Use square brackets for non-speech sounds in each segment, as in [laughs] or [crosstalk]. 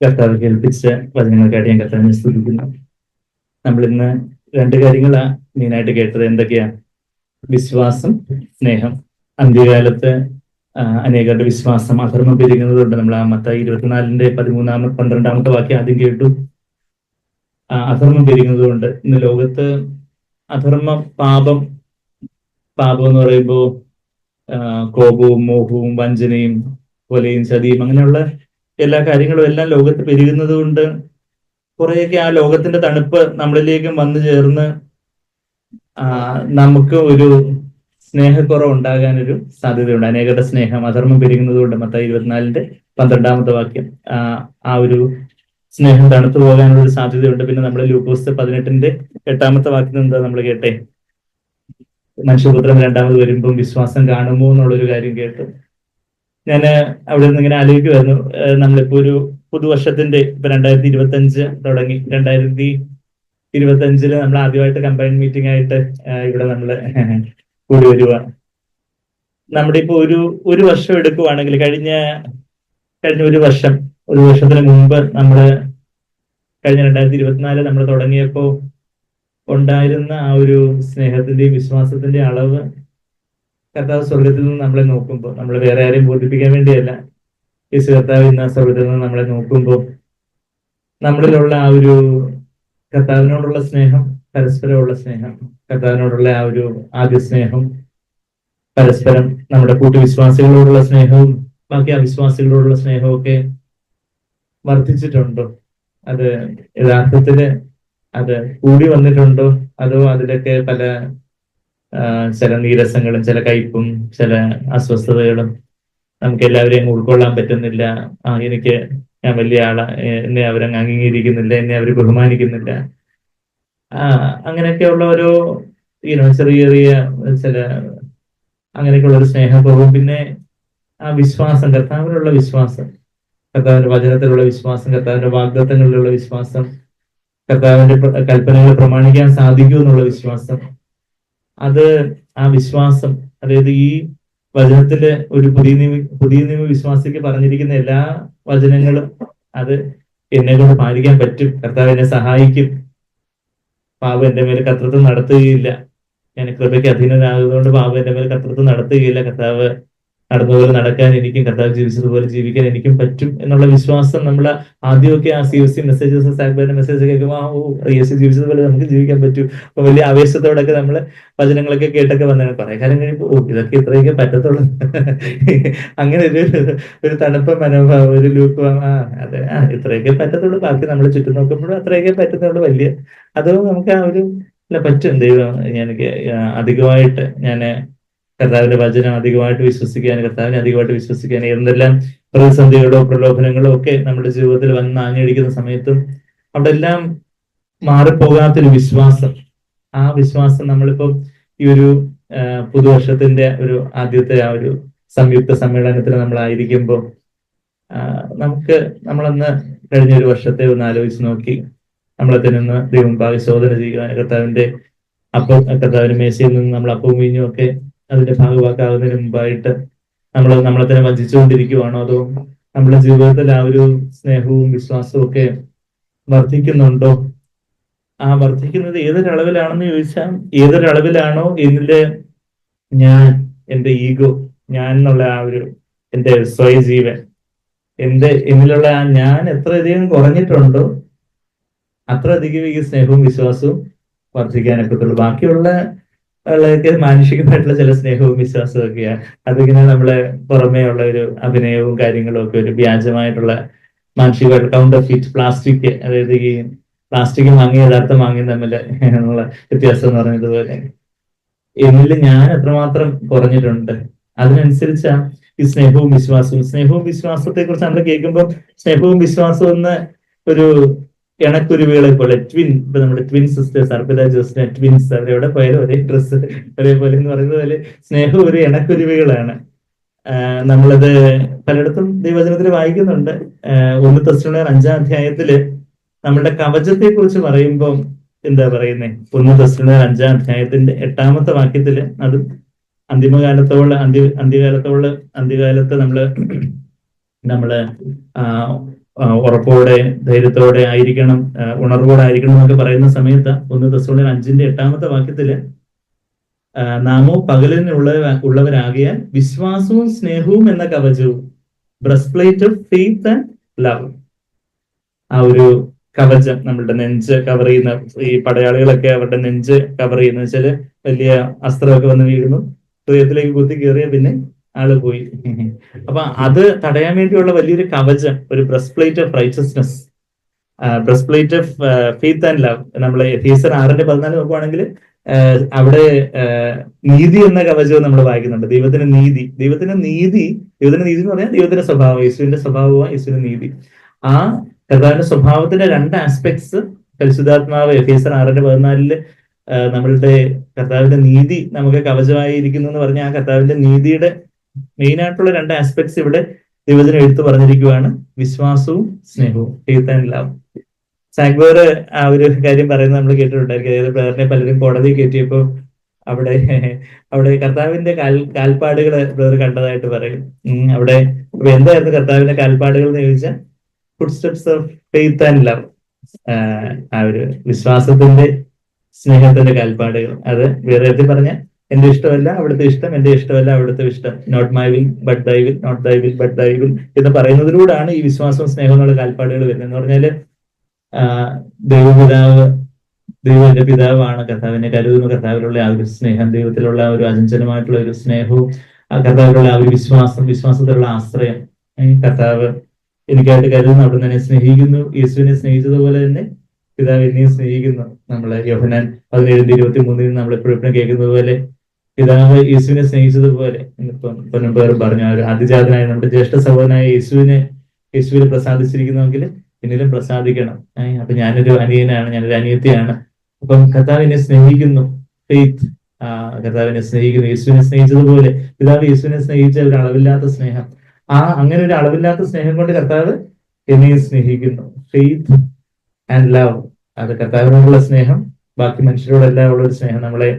കർത്താവ് കേൾപ്പിച്ച വചനങ്ങൾക്കായിട്ട് ഞാൻ കർത്താവിനെ സ്തുതിക്കുന്നു. നമ്മൾ ഇന്ന് രണ്ട് കാര്യങ്ങളാ മെയിനായിട്ട് കേട്ടത്. എന്തൊക്കെയാണ് വിശ്വാസം സ്നേഹം. അന്ത്യകാലത്ത് അനേകരുടെ വിശ്വാസം അധർമ്മം പെരുകുന്നതുകൊണ്ട് നമ്മൾ ആ മത്ത ഇരുപത്തിനാലിന്റെ പതിമൂന്നാമത്തെ പന്ത്രണ്ടാമത്തെ വാക്യം ആദ്യം കേട്ടു. അധർമ്മം പെരുകുന്നതുകൊണ്ട് ഇന്ന് ലോകത്ത് അധർമ്മ പാപം പാപം എന്ന് പറയുമ്പോൾ കോപവും മോഹവും വഞ്ചനയും കൊലയും ചതിയും അങ്ങനെയുള്ള എല്ലാ കാര്യങ്ങളും എല്ലാം ലോകത്ത് പെരുകുന്നത് കൊണ്ട് കുറേയൊക്കെ ആ ലോകത്തിന്റെ തണുപ്പ് നമ്മളിലേക്കും വന്നു ചേർന്ന് നമുക്ക് ഒരു സ്നേഹക്കുറവ് ഉണ്ടാകാനൊരു സാധ്യതയുണ്ട്. അനേകരുടെ സ്നേഹം അധർമ്മം പെരുകുന്നത് കൊണ്ട് മത്ത ഇരുപത്തിനാലിന്റെ പന്ത്രണ്ടാമത്തെ വാക്യം ആ, ഒരു സ്നേഹം തണുത്തു പോകാനുള്ള സാധ്യതയുണ്ട്. പിന്നെ നമ്മൾ ലൂക്കോസ് പതിനെട്ടിന്റെ എട്ടാമത്തെ വാക്യം എന്താ നമ്മൾ കേട്ടെ? മനുഷ്യപുത്രൻ രണ്ടാമത് വരുമ്പോൾ വിശ്വാസം കാണുമോ എന്നുള്ളൊരു കാര്യം കേട്ടു ഞാൻ അവിടെ നിന്ന് ഇങ്ങനെ ആലോചിക്കുമായിരുന്നു നമ്മളിപ്പോ ഒരു പുതുവർഷത്തിന്റെ ഇപ്പൊ രണ്ടായിരത്തി ഇരുപത്തി അഞ്ച് തുടങ്ങി. രണ്ടായിരത്തി ഇരുപത്തി അഞ്ചിൽ നമ്മൾ ആദ്യമായിട്ട് കമ്പൈൻ മീറ്റിംഗ് ആയിട്ട് ഇവിടെ നമ്മൾ കൂടി വരുക നമ്മുടെ ഇപ്പൊ ഒരു ഒരു വർഷം എടുക്കുവാണെങ്കിൽ കഴിഞ്ഞ കഴിഞ്ഞ ഒരു വർഷം ഒരു വർഷത്തിന് മുമ്പ് നമ്മൾ കഴിഞ്ഞ രണ്ടായിരത്തി ഇരുപത്തിനാല് നമ്മൾ തുടങ്ങിയപ്പോ ഉണ്ടായിരുന്ന ആ ഒരു സ്നേഹത്തിന്റെയും വിശ്വാസത്തിന്റെയും അളവ് കർത്താവ് സ്വർഗത്തിൽ നിന്ന് നമ്മളെ നോക്കുമ്പോൾ നമ്മൾ വേറെ ആരെയും ബോധിപ്പിക്കാൻ വേണ്ടിയല്ല. യേശു കർത്താവ് ഇന്ന് സ്വർഗത്തിൽ നിന്ന് നമ്മളെ നോക്കുമ്പോൾ നമ്മളിലുള്ള ആ ഒരു കർത്താവിനോടുള്ള സ്നേഹം പരസ്പരമുള്ള സ്നേഹം കർത്താവിനോടുള്ള ആ ഒരു ആദ്യ സ്നേഹം പരസ്പരം നമ്മുടെ കൂട്ടുവിശ്വാസികളോടുള്ള സ്നേഹവും ബാക്കി അവിശ്വാസികളോടുള്ള സ്നേഹവും ഒക്കെ വർദ്ധിച്ചിട്ടുണ്ടോ? അത് യഥാർത്ഥത്തിൽ അത് കൂടി വന്നിട്ടുണ്ടോ? അതോ അതിലൊക്കെ പല ചില നീരസങ്ങളും ചില കയ്പും ചില അസ്വസ്ഥതകളും നമുക്ക് എല്ലാവരെയും ഉൾക്കൊള്ളാൻ പറ്റുന്നില്ല. ആ എനിക്ക് ഞാൻ വലിയ ആളെ എന്നെ അവരങ്ങ് അംഗീകരിക്കുന്നില്ല എന്നെ അവർ ബഹുമാനിക്കുന്നില്ല. അങ്ങനെയൊക്കെയുള്ള ഒരു ഈനോ ചെറിയ ചെറിയ ചില അങ്ങനെയൊക്കെയുള്ള ഒരു സ്നേഹപൂർവം പിന്നെ ആ വിശ്വാസം കർത്താവിനുള്ള വിശ്വാസം കർത്താവിന്റെ വചനത്തിലുള്ള വിശ്വാസം കർത്താവിന്റെ വാഗ്ദത്തങ്ങളിലുള്ള വിശ്വാസം കർത്താവിന്റെ കൽപ്പനകളെ പ്രമാണിക്കാൻ സാധിക്കൂ എന്നുള്ള വിശ്വാസം. അത് ആ വിശ്വാസം അതായത് ഈ വചനത്തിലെ ഒരു പുതിയ നിയമ പുതിയ നിയമ വിശ്വാസിക്ക് പറഞ്ഞിരിക്കുന്ന എല്ലാ വചനങ്ങളും അത് എന്നെ കൊണ്ട് പാലിക്കാൻ പറ്റും. കർത്താവ് എന്നെ സഹായിക്കും. പാപം എന്റെ മേൽ കത്രത്വം നടത്തുകയില്ല. ഞാൻ കൃപയ്ക്ക് അധീനനാകുന്നതുകൊണ്ട് പാപം എന്റെ മേൽ കത്രത്വം നടത്തുകയില്ല. കർത്താവ് നടന്നതുപോലെ നടക്കാൻ എനിക്കും കർത്താവ് ജീവിച്ചതുപോലെ ജീവിക്കാൻ എനിക്കും പറ്റും എന്നുള്ള വിശ്വാസം നമ്മൾ ആദ്യമൊക്കെ ആ സി എസ് സി മെസ്സേജസ് സാഗ്ബാന്റെ മെസ്സേജ് കേൾക്കുമ്പോൾ ആ ഓ യേശു ജീവിച്ചതുപോലെ നമുക്ക് ജീവിക്കാൻ പറ്റും. അപ്പൊ വലിയ ആവേശത്തോടൊക്കെ നമ്മൾ വചനങ്ങളൊക്കെ കേട്ടൊക്കെ വന്നാണ് കുറെ കാലം കഴിയുമ്പോൾ ഓ ഇതൊക്കെ ഇത്രയൊക്കെ പറ്റത്തുള്ളൂ. [laughs] അങ്ങനെ ഒരു ഒരു തണുപ്പ മനോഭാവം ഒരു ലൂപ്പ് ആ അതെ ആ ഇത്രയൊക്കെ പറ്റത്തുള്ളൂ. ബാക്കി നമ്മൾ ചുറ്റും നോക്കുമ്പോഴും അത്രയൊക്കെ പറ്റുന്നുള്ളൂ വലിയ അതോ നമുക്ക് ആ ഒരു അല്ല പറ്റും ദൈവം എനിക്ക് അധികമായിട്ട് ഞാൻ കർത്താവിന്റെ വചനം അധികമായിട്ട് വിശ്വസിക്കാൻ കർത്താവിനെ അധികമായിട്ട് വിശ്വസിക്കാൻ എന്തെല്ലാം പ്രതിസന്ധികളോ പ്രലോഭനങ്ങളോ ഒക്കെ നമ്മുടെ ജീവിതത്തിൽ വന്ന് ആഞ്ഞടിക്കുന്ന സമയത്തും അവിടെ എല്ലാം മാറിപ്പോകാത്തൊരു വിശ്വാസം. ആ വിശ്വാസം നമ്മളിപ്പോ ഈ ഒരു പുതുവർഷത്തിന്റെ ഒരു ആദ്യത്തെ ആ ഒരു സംയുക്ത സമ്മേളനത്തിൽ നമ്മളായിരിക്കുമ്പോൾ നമുക്ക് നമ്മളന്ന് കഴിഞ്ഞ ഒരു വർഷത്തെ ഒന്ന് ആലോചിച്ച് നോക്കി. നമ്മളെ തന്നെ ഒന്ന് ദൈവം ശോധന ചെയ്യുക കർത്താവിന്റെ അപ്പം കർത്താവിന്റെ മേശയിൽ നിന്ന് നമ്മൾ അപ്പവും വീഞ്ഞും ഒക്കെ അതിന്റെ ഭാഗവാക്കാവുന്നതിന് മുമ്പായിട്ട് നമ്മൾ നമ്മളെ തന്നെ വഞ്ചിച്ചുകൊണ്ടിരിക്കുവാണോ? അതോ നമ്മുടെ ജീവിതത്തിൽ ആ ഒരു സ്നേഹവും വിശ്വാസവും ഒക്കെ വർദ്ധിക്കുന്നുണ്ടോ? ആ വർദ്ധിക്കുന്നത് ഏതൊരളവിലാണെന്ന് ചോദിച്ചാൽ ഏതൊരളവിലാണോ എന്നിലെ ഞാൻ എന്റെ ഈഗോ ഞാൻ എന്നുള്ള ആ ഒരു എന്റെ സ്വയജീവൻ എന്റെ എന്നിലുള്ള ആ ഞാൻ എത്ര അധികം കുറഞ്ഞിട്ടുണ്ടോ അത്ര അധികം ഈ സ്നേഹവും വിശ്വാസവും വർദ്ധിക്കാനൊക്കെ ബാക്കിയുള്ള ഉള്ളതൊക്കെ മാനുഷികമായിട്ടുള്ള ചില സ്നേഹവും വിശ്വാസവും ഒക്കെയാണ് അതിങ്ങനെ നമ്മളെ പുറമേ ഉള്ള ഒരു അഭിനയവും കാര്യങ്ങളും ഒക്കെ ഒരു വ്യാജമായിട്ടുള്ള മാനുഷികമായിട്ട് കൗണ്ടർ ഫിറ്റ് പ്ലാസ്റ്റിക് അതായത് ഈ പ്ലാസ്റ്റിക് വാങ്ങി യഥാർത്ഥം വാങ്ങി തമ്മിൽ ഉള്ള വ്യത്യാസം എന്ന് പറഞ്ഞതുപോലെ എന്നിൽ ഞാൻ എത്രമാത്രം കുറഞ്ഞിട്ടുണ്ട്. അതിനനുസരിച്ചാ ഈ സ്നേഹവും വിശ്വാസവും. സ്നേഹവും വിശ്വാസത്തെ കുറിച്ച് നമ്മൾ കേൾക്കുമ്പോൾ സ്നേഹവും വിശ്വാസവും എന്ന് ഒരു ഇണക്കുരുവികളെ പോലെ ട്വിൻ ഇപ്പൊ നമ്മുടെ ട്വിൻ സിസ്റ്റേഴ്സ് അർപ്പിത ജോസിനെ ട്വിൻസ് അവരെവിടെ പോയാലും ഒരേ ഡ്രസ്സ് ഒരേപോലെ എന്ന് പറയുന്നത് പോലെ സ്നേഹം ഒരു ഇണക്കുരുവികളാണ്. നമ്മളത് പലയിടത്തും ദൈവചനത്തിൽ വായിക്കുന്നുണ്ട്. ഒന്ന് തസ്റ്റുള്ള അഞ്ചാം അധ്യായത്തിൽ നമ്മളുടെ കവചത്തെ കുറിച്ച് പറയുമ്പോൾ എന്താ പറയുന്നേ? ഒന്ന് തസ്റ്റുള്ള അഞ്ചാം അധ്യായത്തിന്റെ എട്ടാമത്തെ വാക്യത്തിൽ അത് അന്തിമകാലത്തോളം അന്തി അന്ത്യകാലത്തോളം അന്ത്യകാലത്ത് നമ്മൾ നമ്മൾ ഉറപ്പോടെ ധൈര്യത്തോടെ ആയിരിക്കണം ഉണർവോടെ ആയിരിക്കണം എന്നൊക്കെ പറയുന്ന സമയത്ത് ഒന്ന് തെസ്സലോണിയർ അഞ്ചിന്റെ എട്ടാമത്തെ വാക്യത്തിൽ നാമോ പകലിനുള്ള ഉള്ളവരാകിയാൽ വിശ്വാസവും സ്നേഹവും എന്ന കവചവും breastplate plate of faith and love. ആ ഒരു കവചം നമ്മളുടെ നെഞ്ച് കവർ ചെയ്യുന്ന ഈ പടയാളികളൊക്കെ അവരുടെ നെഞ്ച് കവർ ചെയ്യുന്ന വെച്ചാൽ വലിയ അസ്ത്രമൊക്കെ വന്ന് വീഴുന്നു. ഹൃദയത്തിലേക്ക് കുത്തി കയറിയ പിന്നെ ആൾ പോയി. അപ്പൊ അത് തടയാൻ വേണ്ടിയുള്ള വലിയൊരു കവചം ഒരു breastplate plate of righteousness breastplate plate of faith and love നമ്മളെ ഫീസർ ആറിന്റെ പതിനാല് നോക്കുവാണെങ്കിൽ അവിടെ നീതി എന്ന കവചവും നമ്മൾ വായിക്കുന്നുണ്ട്. ദൈവത്തിന്റെ നീതി. ദൈവത്തിന്റെ നീതി ദൈവത്തിന്റെ നീതി എന്ന് പറഞ്ഞാൽ ദൈവത്തിന്റെ സ്വഭാവം യേശുവിന്റെ സ്വഭാവമാണ് യേശുവിന്റെ നീതി. ആ കർത്താവിന്റെ സ്വഭാവത്തിന്റെ രണ്ട് ആസ്പെക്ട്സ് പരിശുദ്ധാത്മാവ് എഫീസർ ആറിന്റെ പതിനാലിൽ നമ്മളുടെ കർത്താവിന്റെ നീതി നമുക്ക് കവചമായിരിക്കുന്നു എന്ന് പറഞ്ഞാൽ ആ കർത്താവിന്റെ നീതിയുടെ മെയിൻ ആയിട്ടുള്ള രണ്ട് ആസ്പെക്ട്സ് ഇവിടെ ദൈവജനം എടുത്തു പറഞ്ഞിരിക്കുകയാണ് വിശ്വാസവും സ്നേഹവും. ഫെയ്ത്ത് ആൻഡ് സാഗ്ബോർ ആ ഒരു കാര്യം പറയുന്നത് നമ്മൾ കേട്ടിട്ടുണ്ടായിരിക്കും. അതായത് ബ്രദറിനെ പലരും കോടതി കയറ്റിയപ്പോൾ അവിടെ [laughs] അവിടെ കർത്താവിന്റെ കാൽ കാൽപ്പാടുകൾ ബ്രദർ കണ്ടതായിട്ട് പറയും. അവിടെ എന്തായിരുന്നു കർത്താവിന്റെ കാൽപ്പാടുകൾ എന്ന് ചോദിച്ചാൽ footsteps of faith and love ആ ഒരു വിശ്വാസത്തിന്റെ സ്നേഹത്തിന്റെ കാൽപ്പാടുകൾ. അത് വേറെ പറഞ്ഞ എന്റെ ഇഷ്ടമല്ല അവിടുത്തെ ഇഷ്ടം. എന്റെ ഇഷ്ടമല്ല അവിടുത്തെ ഇഷ്ടം. Not my will but thy will not thy will but thy will എന്ന് പറയുന്നതിലൂടെയാണ് ഈ വിശ്വാസവും സ്നേഹവും കാൽപ്പാടുകൾ വരുന്നത്. എന്ന് പറഞ്ഞാൽ ദൈവപിതാവ് ദൈവന്റെ പിതാവാണ്. കഥാവിനെ കരുതുന്ന. കർത്താവിലുള്ള ആ ഒരു സ്നേഹം ദൈവത്തിലുള്ള ഒരു അചഞ്ചലമായിട്ടുള്ള ഒരു സ്നേഹവും ആ കർത്താവിലുള്ള ആ ഒരു വിശ്വാസം വിശ്വാസത്തിലുള്ള ആശ്രയം കഥാവ് എനിക്കായിട്ട് കരുതുന്നു. അവിടുന്ന് തന്നെ സ്നേഹിക്കുന്നു. യേശുവിനെ സ്നേഹിച്ചതുപോലെ തന്നെ പിതാവ് എന്നെയും സ്നേഹിക്കുന്നു. നമ്മളെ യോഹനാൻ പതിനേഴിന്റെ ഇരുപത്തി മൂന്നിൽ നമ്മൾ എപ്പോഴും കേൾക്കുന്നത് പോലെ പിതാവ് യേശുവിനെ സ്നേഹിച്ചതുപോലെ പൊന്നമ്പേർ പൊന്നും പറഞ്ഞു ഒരു അതിജാതനായ നമ്മുടെ ജ്യേഷ്ഠ സഹോദരനായ യേശുവിനെ യേശുവിനെ പ്രസാദിച്ചിരിക്കുന്നുവെങ്കിൽ എന്നിലും പ്രസാദിക്കണം. അപ്പൊ ഞാനൊരു അനിയനാണ് ഞാനൊരു അനിയത്തിയാണ്. അപ്പം കർത്താവ് എന്നെ സ്നേഹിക്കുന്നു. ഫെയ്ത്ത് കർത്താവിനെ സ്നേഹിക്കുന്നു. യേശുവിനെ സ്നേഹിച്ചതുപോലെ പിതാവ് യേശുവിനെ സ്നേഹിച്ച ഒരു അളവില്ലാത്ത സ്നേഹം. ആ അങ്ങനെ ഒരു അളവില്ലാത്ത സ്നേഹം കൊണ്ട് കർത്താവ് എന്നെയും സ്നേഹിക്കുന്നു. ഫെയ്ത്ത് ആൻഡ് ലവ് അത് കർത്താവിനോടുള്ള സ്നേഹം ബാക്കി മനുഷ്യരോടെല്ലാം ഉള്ള ഒരു സ്നേഹം. നമ്മളെ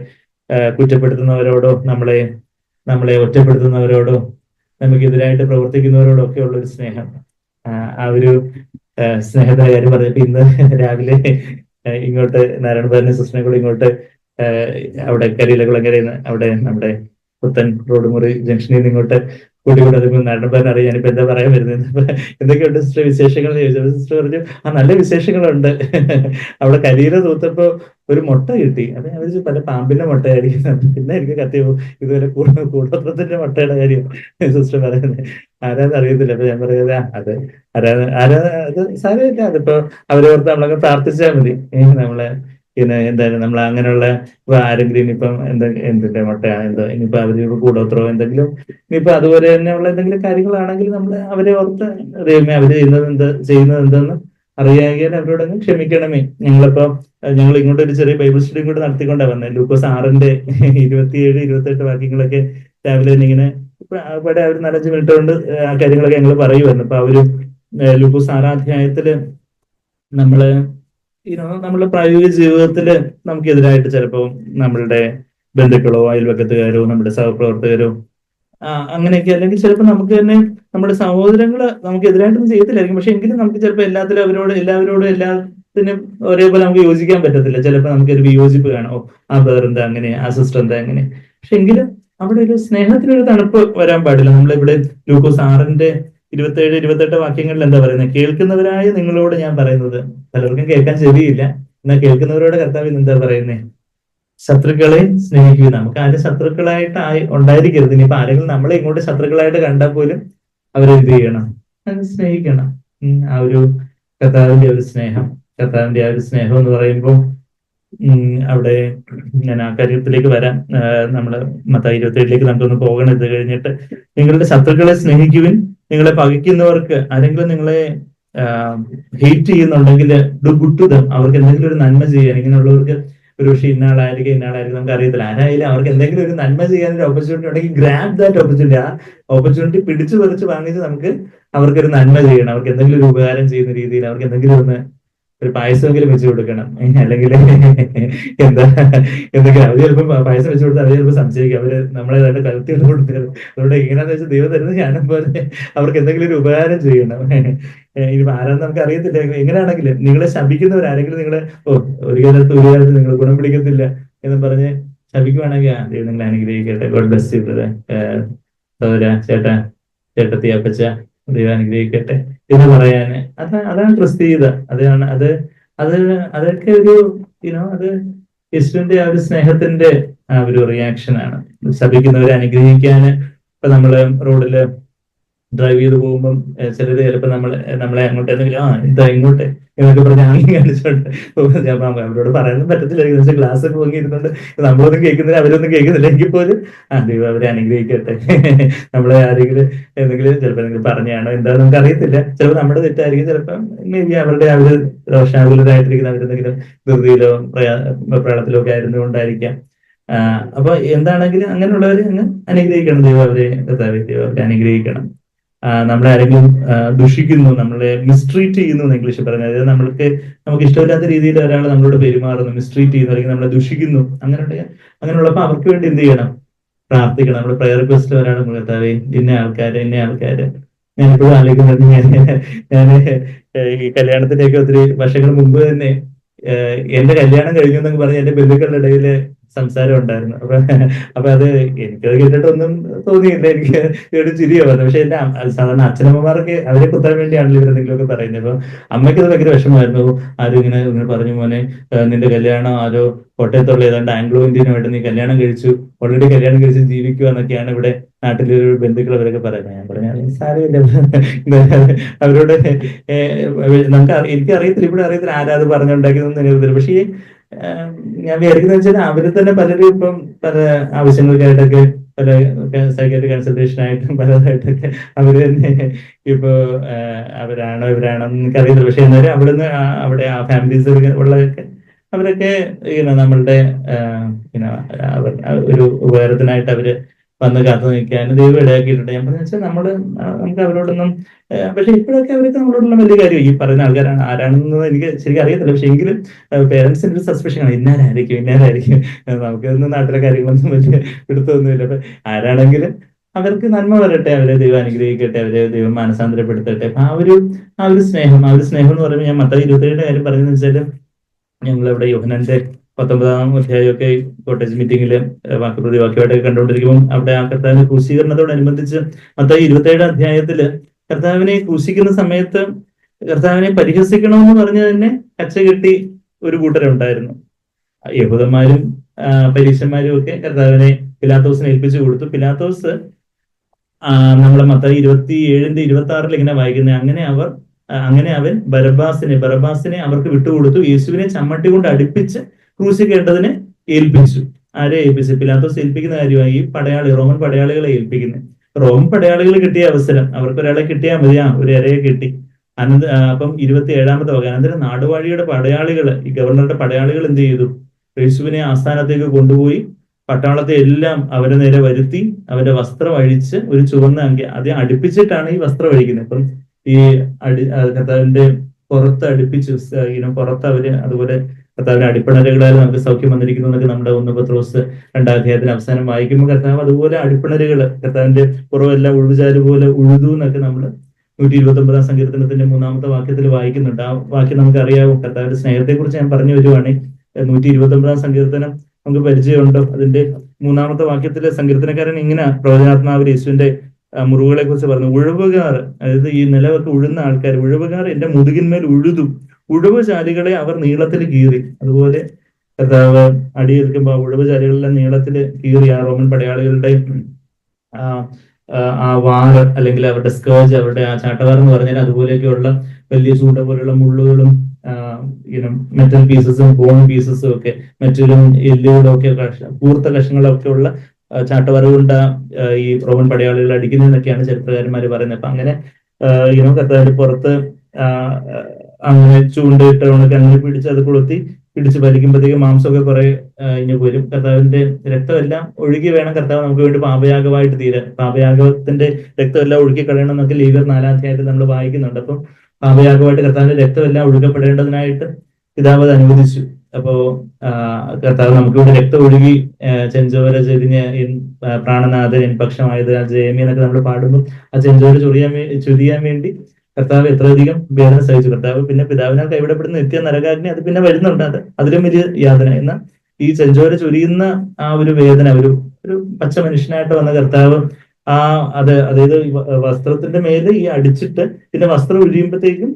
കുറ്റപ്പെടുത്തുന്നവരോടോ നമ്മളെ നമ്മളെ ഒറ്റപ്പെടുത്തുന്നവരോടോ നമുക്കെതിരായിട്ട് പ്രവർത്തിക്കുന്നവരോടോ ഒക്കെ ഉള്ളൊരു സ്നേഹം. ആ, ഒരു ആ, സ്നേഹത്തിന്റെ കാര്യം പറഞ്ഞിട്ട് ഇന്ന് രാവിലെ ഇങ്ങോട്ട് നാരായണ ഭരണ സിസ്റ്ററിനെ കൂടെ ഇങ്ങോട്ട് അവിടെ കരിയിലകുളങ്കരയിൽ അവിടെ നമ്മുടെ പുത്തൻ റോഡ് മുറി ജംഗ്ഷനിൽ നിന്ന് ഇങ്ങോട്ട് കൂട്ടിക്കൊണ്ട് നാരായണ ഭരൻ അറിയാം ഞാനിപ്പോ എന്താ പറയാൻ വരുന്നത് എന്തൊക്കെയുണ്ട് സിസ്റ്റർ വിശേഷങ്ങൾ എന്ന് ചോദിച്ചപ്പോ സിസ്റ്റർ പറഞ്ഞു ആ നല്ല വിശേഷങ്ങളുണ്ട്. അവിടെ കരിയില തൂത്തപ്പോ ഒരു മുട്ട കിട്ടി. അത് ഞാൻ വിളിച്ചു പല പാമ്പിന്റെ മുട്ടയായിരിക്കും. പിന്നെ എനിക്ക് കത്തി കൂട- കൂടോത്രത്തിന്റെ മുട്ടയുടെ കാര്യം സിസ്റ്റർ പറയുന്നത്. ആരാത് അറിയത്തില്ല. അപ്പൊ ഞാൻ പറയുന്നത് "ആ, അത് ആരാത് ആരാ അത് സാരമില്ല. അതിപ്പോ അവരെ ഓർത്ത് നമ്മളൊക്കെ പ്രാർത്ഥിച്ചാൽ മതി. നമ്മളെ പിന്നെ എന്തായാലും നമ്മൾ അങ്ങനെയുള്ള ഇപ്പൊ ആരെങ്കിലും ഇനിയിപ്പം എന്താ എന്തിന്റെ മുട്ടയാണ് എന്തോ ഇനിയിപ്പോ അവർ കൂടോത്രോ എന്തെങ്കിലും ഇനിയിപ്പോ അതുപോലെ തന്നെയുള്ള എന്തെങ്കിലും കാര്യങ്ങളാണെങ്കിൽ നമ്മൾ അവരെ ഓർത്ത് അറിയാമേ അവർ ചെയ്യുന്നത് എന്ത് ചെയ്യുന്നത് എന്തെന്ന് അറിയാമെങ്കിൽ അവരോട് അങ്ങ് ക്ഷമിക്കണമേ. ഞങ്ങളിപ്പോ ഞങ്ങൾ ഇങ്ങോട്ട് ഒരു ചെറിയ ബൈബിൾ സ്റ്റഡി കൂടെ നടത്തിക്കൊണ്ടാണ് വന്നത് ലൂക്കോസ് ആറിന്റെ [laughs] ഇരുപത്തിയേഴ് ഇരുപത്തെട്ട് വാക്യങ്ങളൊക്കെ രാവിലെ തന്നെ ഇങ്ങനെ ഇപ്പൊ അവിടെ അവർ നാലഞ്ച് മിനിറ്റ് കൊണ്ട് ആ കാര്യങ്ങളൊക്കെ ഞങ്ങൾ പറയുമായിരുന്നു അപ്പൊ അവർ ലൂക്കോസ് ആറാധ്യായത്തിൽ നമ്മൾ നമ്മുടെ പ്രായോഗിക ജീവിതത്തിൽ നമുക്കെതിരായിട്ട് ചിലപ്പോൾ നമ്മളുടെ ബന്ധുക്കളോ അയൽവക്കത്തുകാരോ നമ്മുടെ സഹപ്രവർത്തകരോ അങ്ങനെയൊക്കെ. അല്ലെങ്കിൽ ചിലപ്പോൾ നമുക്ക് തന്നെ നമ്മുടെ സഹോദരങ്ങൾ നമുക്ക് എതിരായിട്ടൊന്നും ചെയ്യത്തില്ലായിരിക്കും. പക്ഷെ എങ്കിലും നമുക്ക് ചിലപ്പോൾ എല്ലാത്തിലും അവരോട് എല്ലാവരോടും എല്ലാത്തിനും ഒരേപോലെ നമുക്ക് യോജിക്കാൻ പറ്റത്തില്ല. ചിലപ്പോൾ നമുക്ക് ഒരു വിയോജിപ്പ് കാണും. ഓ ആ ബ്രദർ എന്താ അങ്ങനെ ആ സിസ്റ്റർ എന്താ അങ്ങനെ. പക്ഷെ എങ്കിലും അവിടെ ഒരു സ്നേഹത്തിനൊരു തണുപ്പ് വരാൻ പാടില്ല. നമ്മളിവിടെ ലൂക്കോസ് ആറിന്റെ ഇരുപത്തേഴ് ഇരുപത്തെട്ട് വാക്യങ്ങളിൽ എന്താ പറയുന്നത്? കേൾക്കുന്നവരായ നിങ്ങളോട് ഞാൻ പറയുന്നത്. പലർക്കും കേൾക്കാൻ ചെവിയില്ല. എന്നാൽ കേൾക്കുന്നവരോട് കർത്താവിന് എന്താ പറയുന്നേ? ശത്രുക്കളെ സ്നേഹിക്കുക നമുക്ക് ആരും ശത്രുക്കളായിട്ട് ആയി ഉണ്ടായിരിക്കരുത്. ഇനിയിപ്പോ ആരെങ്കിലും നമ്മളെ ഇങ്ങോട്ട് ശത്രുക്കളായിട്ട് കണ്ടാൽ പോലും അവരെ എന്ത് ചെയ്യണം. അത് സ്നേഹിക്കണം. ആ ഒരു കർത്താവിന്റെ ഒരു സ്നേഹം കർത്താവിന്റെ ആ ഒരു സ്നേഹം എന്ന് പറയുമ്പോൾ അവിടെ ഞാൻ ആ കാര്യത്തിലേക്ക് വരാം. ആ, നമ്മൾ മത്ത ഇരുപത്തേഴിലേക്ക് നമുക്കൊന്ന് പോകണം. ഇത് കഴിഞ്ഞിട്ട് നിങ്ങളുടെ ശത്രുക്കളെ സ്നേഹിക്കുവിൻ. നിങ്ങളെ പകയ്ക്കുന്നവർക്ക് ആരെങ്കിലും നിങ്ങളെ ഹെയ്റ്റ് ചെയ്യുന്നുണ്ടെങ്കിൽ ഡു ഗുഡ് ടു ദം അവർക്ക് എന്തെങ്കിലും ഒരു നന്മ ചെയ്യാൻ ഇങ്ങനെയുള്ളവർക്ക് ഒരു പക്ഷേ ഇന്നാളായിരിക്കും ഇന്നാളായിരിക്കും നമുക്ക് അറിയത്തില്ല ആരായാലും അവർക്ക് എന്തെങ്കിലും ഒരു നന്മ ചെയ്യാൻ ഒരു ഓപ്പർച്യൂണിറ്റി ഉണ്ടെങ്കിൽ ഗ്രാബ് ദാറ്റ് ഓപ്പർച്യൂണിറ്റി ആ ഓപ്പർച്യൂണിറ്റി പിടിച്ചു പറിച്ച് വാങ്ങിച്ച് നമുക്ക് അവർക്കൊരു നന്മ ചെയ്യണം. അവർക്ക് എന്തെങ്കിലും ഒരു ഉപകാരം ചെയ്യുന്ന രീതിയിൽ അവർക്ക് എന്തെങ്കിലും ഒന്ന് ഒരു പായസമെങ്കിലും വെച്ച് കൊടുക്കണം. അല്ലെങ്കിൽ [laughs] എന്താ എന്തൊക്കെയാ അവർ ചിലപ്പോൾ പായസം വെച്ച് കൊടുത്താൽ അവർ ചിലപ്പോൾ സംശയിക്കും. അവർ നമ്മളെ നമ്മളേതായിട്ട് കലത്തിയിട്ട് കൊടുത്തത് അതുകൊണ്ട് എങ്ങനെയാണെന്ന് വെച്ചാൽ ദൈവം തരുന്നത് ഞാനും പോലെ അവർക്ക് എന്തെങ്കിലും ഒരു ഉപകാരം ചെയ്യണം. [laughs] ഇനി ആരാന്ന് നമുക്ക് അറിയത്തില്ല. എങ്ങനെയാണെങ്കിലും നിങ്ങളെ ശപിക്കുന്നവരാരെങ്കിലും നിങ്ങളെ ഓ ഒരു കാലത്ത് ഒരു കാലത്ത് നിങ്ങൾ ഗുണം പിടിക്കത്തില്ല എന്ന് പറഞ്ഞ് ശപിക്കുവാണെങ്കിൽ ആ ദൈവം നിങ്ങളെ അനുഗ്രഹിക്കട്ടെ. ഗോഡ് ബ്ലസ് ചെയ്തത് ചേട്ടാ ചേട്ടത്തി അപ്പച്ച ദൈവം അനുഗ്രഹിക്കട്ടെ. എന്ന് പറയാന്. അത് അതാണ് ക്രിസ്തീയത അതാണ് അത് അത് അതൊക്കെ ഒരു യുനോ അത് യേശുവിന്റെ ആ ഒരു സ്നേഹത്തിന്റെ ആ ഒരു റിയാക്ഷൻ ആണ്. ശപിക്കുന്നവരെ അനുഗ്രഹിക്കാന് ഇപ്പൊ നമ്മൾ റോഡിൽ ഡ്രൈവ് ചെയ്ത് പോകുമ്പോൾ ചിലത് ചിലപ്പോ നമ്മളെ നമ്മളെ അങ്ങോട്ട് എന്തെങ്കിലും ആ ഇതാ ഇങ്ങോട്ട് എന്നൊക്കെ പറഞ്ഞ് ആംഗ്യം അവരോട് പറയാനും പറ്റത്തില്ല. ഏകദേശം ക്ലാസ് ഒക്കെ ഇരുന്നുണ്ട് നമ്മളൊന്നും കേൾക്കുന്നില്ല അവരൊന്നും കേൾക്കുന്നില്ല എങ്കിൽ പോലും. ആ ദൈവം അവരെ അനുഗ്രഹിക്കട്ടെ. നമ്മളെ ആരെങ്കിലും എന്തെങ്കിലും ചിലപ്പോൾ എന്തെങ്കിലും പറഞ്ഞാണോ എന്താണെന്ന് നമുക്ക് അറിയത്തില്ല. ചിലപ്പോൾ നമ്മുടെ തെറ്റായിരിക്കും. ചിലപ്പം മേ ബി അവരുടെ അവർ രോഷാകുലരായിട്ടിരിക്കുന്ന അവരെന്തെങ്കിലും ധൃതിയിലോ പ്രയാ പ്രയാണത്തിലോ ഒക്കെ ആയിരുന്നുകൊണ്ടായിരിക്കാം. അപ്പൊ എന്താണെങ്കിലും അങ്ങനെയുള്ളവരെ അങ്ങ് അനുഗ്രഹിക്കണം. ദൈവം അവരെ ദൈവം അവരെ അനുഗ്രഹിക്കണം. നമ്മളെ ആരെങ്കിലും ദുഷിക്കുന്നു നമ്മളെ മിസ്ട്രീറ്റ് ചെയ്യുന്നു എന്ന് ഇംഗ്ലീഷിൽ പറഞ്ഞാൽ അതായത് നമ്മൾക്ക് നമുക്ക് ഇഷ്ടമില്ലാത്ത രീതിയിൽ ഒരാൾ നമ്മളോട് പെരുമാറുന്നു മിസ്ട്രീറ്റ് ചെയ്യുന്നു അല്ലെങ്കിൽ നമ്മളെ ദുഷിക്കുന്നു അങ്ങനെ അങ്ങനെയുള്ളപ്പോൾ അവർക്ക് വേണ്ടി എന്ത് ചെയ്യണം? പ്രാർത്ഥിക്കണം. നമ്മുടെ പ്രയർ റിക്വസ്റ്റ് ഒരാൾ മുഖത്താവേ ഇന്ന ആൾക്കാര് ഇന്ന ആൾക്കാര്. ഞാൻ ഇപ്പോഴും ആലോചിക്കുന്നത് ഞാൻ ഞാൻ ഈ കല്യാണത്തിന്റെയൊക്കെ ഒത്തിരി വർഷങ്ങൾ മുമ്പ് തന്നെ എന്റെ കല്യാണം കഴിഞ്ഞു എന്നൊക്കെ പറഞ്ഞ് എന്റെ ബന്ധുക്കളുടെ ഇടയിൽ സംസാരം ഉണ്ടായിരുന്നു. അപ്പൊ അപ്പൊ അത് എനിക്കത് കേട്ടിട്ടൊന്നും തോന്നിയില്ല. എനിക്ക് ഒരു ചിരിയോ വന്നു. പക്ഷെ എന്റെ സാധാരണ അച്ഛനമ്മമാർക്ക് അവരെ കുത്താൻ വേണ്ടിയാണല്ലോ ഇവരെന്തെങ്കിലുമൊക്കെ പറയുന്നത്. അപ്പൊ അമ്മയ്ക്ക് അത് ഭയങ്കര വിഷമമായിരുന്നു. ആരും ഇങ്ങനെ ഇങ്ങനെ പറഞ്ഞു മോനെ നിന്റെ കല്യാണം ആരോ കോട്ടയത്തുള്ള ഏതാണ്ട് ആംഗ്ലോ ഇന്ത്യനുമായിട്ട് നീ കല്യാണം കഴിച്ചു. ഓൾറെഡി കല്യാണം കഴിച്ച് ജീവിക്കുക എന്നൊക്കെയാണ് ഇവിടെ നാട്ടിലെ ഒരു ബന്ധുക്കൾ അവരൊക്കെ പറയുന്നത്. ഞാൻ പറഞ്ഞു സാരമില്ല. അവരോട് നമുക്ക് എനിക്ക് അറിയത്തില്ല ഇവിടെ അറിയത്തില്ല ആരാത് പറഞ്ഞുണ്ടാക്കിയതെന്ന് എനിക്കറിയത്തില്ല പക്ഷേ ഞാൻ വിചാരിക്കുന്നത് വെച്ചാൽ അവർ തന്നെ പലരും ഇപ്പം പല ആവശ്യങ്ങൾക്കായിട്ടൊക്കെ പല സൈക്കാട്രി കൺസൾട്ടേഷൻ ആയിട്ടും പലതായിട്ടൊക്കെ അവർ തന്നെ ഇപ്പോ അവരാണോ ഇവരാണോ എന്നൊക്കെ എനിക്കറിയില്ല പക്ഷെ എന്നാലും അവിടുന്ന് അവിടെ ആ ഫാമിലീസ് ഉള്ളതൊക്കെ അവരൊക്കെ നമ്മളുടെ ഒരു ഉപകാരത്തിനായിട്ട് അവർ വന്ന് കാത്തു നിൽക്കാൻ ദൈവം ഇടയാക്കിയിട്ടുണ്ട്. ഞാൻ പറഞ്ഞു വെച്ചാൽ നമുക്ക് അവരോടൊന്നും പക്ഷെ ഇപ്പോഴൊക്കെ അവർക്ക് നമ്മളോടുള്ള വലിയ കാര്യം ഈ പറയുന്ന ആൾക്കാരാണ് ആരാണെന്ന് എനിക്ക് ശരിക്കും അറിയത്തില്ല. പക്ഷെ എങ്കിലും പേരൻസിന്റെ ഒരു സസ്പെഷൻ ആണ്. ഇന്നാരായിരിക്കും ഇന്നാരായിരിക്കും. നമുക്കൊന്നും നാട്ടിലെ കാര്യങ്ങളൊന്നും വലിയ എടുത്തൊന്നുമില്ല അപ്പൊ ആരാണെങ്കിലും അവർക്ക് നന്മ വരട്ടെ അവരെ ദൈവം അനുഗ്രഹിക്കട്ടെ അവരെ ദൈവം മാനസാന്തരപ്പെടുത്തട്ടെ. അപ്പൊ ആ ഒരു ആ ഒരു സ്നേഹം ആ ഒരു സ്നേഹം എന്ന് പറയുമ്പോൾ ഞാൻ മത്ത ഇരുപത്തേഴിന്റെ കാര്യം പറയുന്നത് വെച്ചാൽ ഞങ്ങളിവിടെ യോഹനന്റെ പത്തൊമ്പതാം അധ്യായമൊക്കെ കോട്ടേജ് മീറ്റിംഗിൽ വാക്യപ്രതി വാക്യമായിട്ടൊക്കെ കണ്ടുകൊണ്ടിരിക്കുമ്പോൾ അവിടെ ആ കർത്താവിന്റെ ക്രൂശീകരണത്തോടനുബന്ധിച്ച് മത്ത ഇരുപത്തി ഏഴ് അധ്യായത്തിൽ കർത്താവിനെ ക്രൂശിക്കുന്ന സമയത്ത് കർത്താവിനെ പരിഹസിക്കണമെന്ന് പറഞ്ഞ് തന്നെ കച്ച കെട്ടി ഒരു കൂട്ടരുണ്ടായിരുന്നു യഹൂദന്മാരും പരീക്ഷന്മാരും ഒക്കെ കർത്താവിനെ പിലാത്തോസിനെ ഏൽപ്പിച്ചു കൊടുത്തു. പിലാത്തോസ് നമ്മളെ മത്ത ഇരുപത്തി ഏഴിന്റെ ഇരുപത്തി ആറിൽ ഇങ്ങനെ വായിക്കുന്നത് അങ്ങനെ അവർ അങ്ങനെ അവൻ ബരബാസിനെ ബരബാസിനെ അവർക്ക് വിട്ടുകൊടുത്തു. യേശുവിനെ ചമ്മട്ടി കൊണ്ട് അടുപ്പിച്ച് ക്രൂശിക്കേണ്ടതിനെ ഏൽപ്പിച്ചു. ആരെ ഏൽപ്പിച്ചു? പിലാത്തോസ് ഏൽപ്പിക്കുന്ന കാര്യമായി ഈ പടയാളി റോമൻ പടയാളികളെ ഏൽപ്പിക്കുന്നത് റോമൻ പടയാളികൾ കിട്ടിയ അവസരം അവർക്ക് ഒരാളെ കിട്ടിയാൽ മതി. ആ ഒരു കിട്ടി. അനന്ത അപ്പം ഇരുപത്തി ഏഴാമത്തെ വക അനന്തരം നാടുവാഴിയുടെ പടയാളികൾ ഈ ഗവർണറുടെ പടയാളികൾ എന്ത് ചെയ്തു? യേശുവിനെ ആസ്ഥാനത്തേക്ക് കൊണ്ടുപോയി പട്ടാളത്തെ എല്ലാം അവരെ നേരെ വരുത്തി അവന്റെ വസ്ത്രം അഴിച്ച് ഒരു ചുവന്ന അങ്കി ആദ്യം അടുപ്പിച്ചിട്ടാണ് ഈ വസ്ത്രം അഴിക്കുന്നത്. അപ്പം ഈ അടി കർത്താവിന്റെ പുറത്ത് അടുപ്പിച്ച് പുറത്ത് അവർ അതുപോലെ കർത്താവിന്റെ അടിപ്പിണരുകളാൽ നമുക്ക് സൗഖ്യം വന്നിരിക്കുന്നു എന്നൊക്കെ നമ്മുടെ ഒന്ന് പത്രോസ് രണ്ടാം അധ്യായത്തിന് അവസാനം വായിക്കുമ്പോൾ കർത്താവ് അതുപോലെ അടിപ്പിണരുകൾ കർത്താവിന്റെ പുറമെല്ലാം ഉഴുചാൽ പോലെ ഉഴുതു എന്നൊക്കെ നമ്മൾ നൂറ്റി ഇരുപത്തി ഒമ്പതാം സങ്കീർത്തനത്തിന്റെ മൂന്നാമത്തെ വാക്യത്തിൽ വായിക്കുന്നുണ്ട്. ആ വാക്യം നമുക്ക് അറിയാവും കർത്താവിന്റെ സ്നേഹത്തെ കുറിച്ച് ഞാൻ പറഞ്ഞു വരുവാണെങ്കിൽ നൂറ്റി ഇരുപത്തി ഒമ്പതാം സങ്കീർത്തനം നമുക്ക് പരിചയമുണ്ടോ. അതിന്റെ മൂന്നാമത്തെ വാക്യത്തിലെ സങ്കീർത്തനക്കാരൻ ഇങ്ങനെ പ്രവചനാത്മാവ് യേശുവിന്റെ മുറിവുകളെ കുറിച്ച് പറഞ്ഞു. ഉഴവുകാർ അതായത് ഈ നിലവൊക്കെ ഉഴുന്ന ആൾക്കാർ ഉഴവുകാർ എന്റെ മുതുകിന്മേൽ ഉഴുതു. ഉഴവുചാലികളെ അവർ നീളത്തിൽ കീറി. അതുപോലെ കർത്താവ് അടിയേൽക്കുമ്പോൾ ഉഴവുചാലികളെല്ലാം നീളത്തിൽ കീറി ആ റോമൻ പടയാളികളുടെ ആ വാറ് അല്ലെങ്കിൽ അവരുടെ സ്കേജ് അവരുടെ ആ ചാട്ടവാർ എന്ന് പറഞ്ഞാൽ അതുപോലെയൊക്കെയുള്ള വലിയ ചൂണ്ട പോലെയുള്ള മുള്ളുകളും മെറ്റൽ പീസസും ബോൺ പീസസും ഒക്കെ മെറ്റലും എല്ലുകളും ഒക്കെ പൂർത്ത കഷ്ണങ്ങളൊക്കെ ഉള്ള ചാട്ടവര കൊണ്ട് ഈ റോമൻ പടയാളികൾ അടിക്കുന്നതെന്നൊക്കെയാണ് ചരിത്രകാരന്മാർ പറയുന്നത്. അപ്പൊ അങ്ങനെ യുനോ കർത്താവിന്റെ പുറത്ത് അങ്ങനെ ചൂണ്ടയിട്ട് ഉണക്ക് അങ്ങനെ പിടിച്ച് അത് കൊളുത്തി പിടിച്ച് വലിക്കുമ്പോഴത്തേക്ക് മാംസമൊക്കെ കുറെ ഇനി പോരും കർത്താവിന്റെ രക്തമെല്ലാം ഒഴുകി വേണം കർത്താവ് നമുക്ക് വേണ്ടി പാപയാഗമായിട്ട് തീരാൻ. പാപയാഗത്തിന്റെ രക്തമെല്ലാം ഒഴുകി കളയണം എന്നൊക്കെ ലീഗർ നാലാം അധ്യായത്തിൽ നമ്മൾ വായിക്കുന്നുണ്ട്. അപ്പം പാപയാഗമായിട്ട് കർത്താവിന്റെ രക്തമെല്ലാം ഒഴുകപ്പെടേണ്ടതിനായിട്ട് പിതാവ് അനുവദിച്ചു. അപ്പോ കർത്താവ് നമുക്കിവിടെ രക്തം ഒഴുകി ചെഞ്ചോര ചെരിഞ്ഞ പ്രാണനാഥൻ എൻ പക്ഷമായത് ആ ജയമി എന്നൊക്കെ നമ്മൾ പാടുമ്പോൾ ആ ചെഞ്ചോര ചൊറിയാൻ ചൊരിയാൻ വേണ്ടി കർത്താവ് എത്രയധികം വേദന സഹിച്ചു. കർത്താവ് പിന്നെ പിതാവിനാൽ കൈവിടപ്പെടുന്ന നിത്യ നരകാഗ്നി അത് പിന്നെ വരുന്നുണ്ട്. അത് അതിലും വലിയ യാതന. എന്നാൽ ഈ ചെഞ്ചോര ചൊരിയുന്ന ആ ഒരു വേദന ഒരു ഒരു പച്ച മനുഷ്യനായിട്ട് വന്ന കർത്താവ് ആ അത് അതായത് വസ്ത്രത്തിന്റെ മേലെ ഈ അടിച്ചിട്ട് പിന്നെ വസ്ത്രം ഒഴിയുമ്പോഴത്തേക്കും